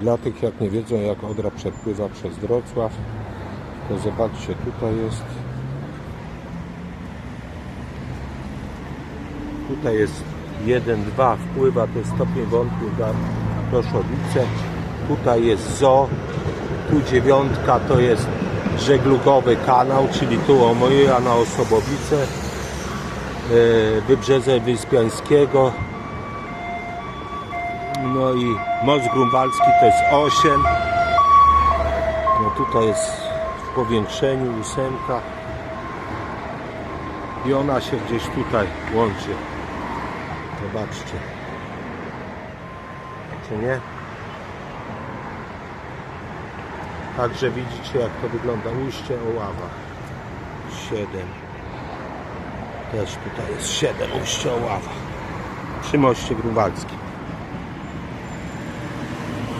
Dla tych, jak nie wiedzą, jak Odra przepływa przez Wrocław, to zobaczcie, tutaj jest tutaj jest 1, 2 wpływa, to jest stopień wątku na Proszowice. Tutaj jest ZO, tu dziewiątka to jest żeglugowy kanał, czyli tu Omoja na Osobowice, e, Wybrzeże Wyspiańskiego, no i most grunwaldzki to jest 8. No tutaj jest w powiększeniu ósemka. I ona się gdzieś tutaj łączy. Zobaczcie. Czy nie? Także widzicie jak to wygląda. Ujście Oława. 7. Też tutaj jest 7 Ujście Oława. Przy moście grunwaldzkim.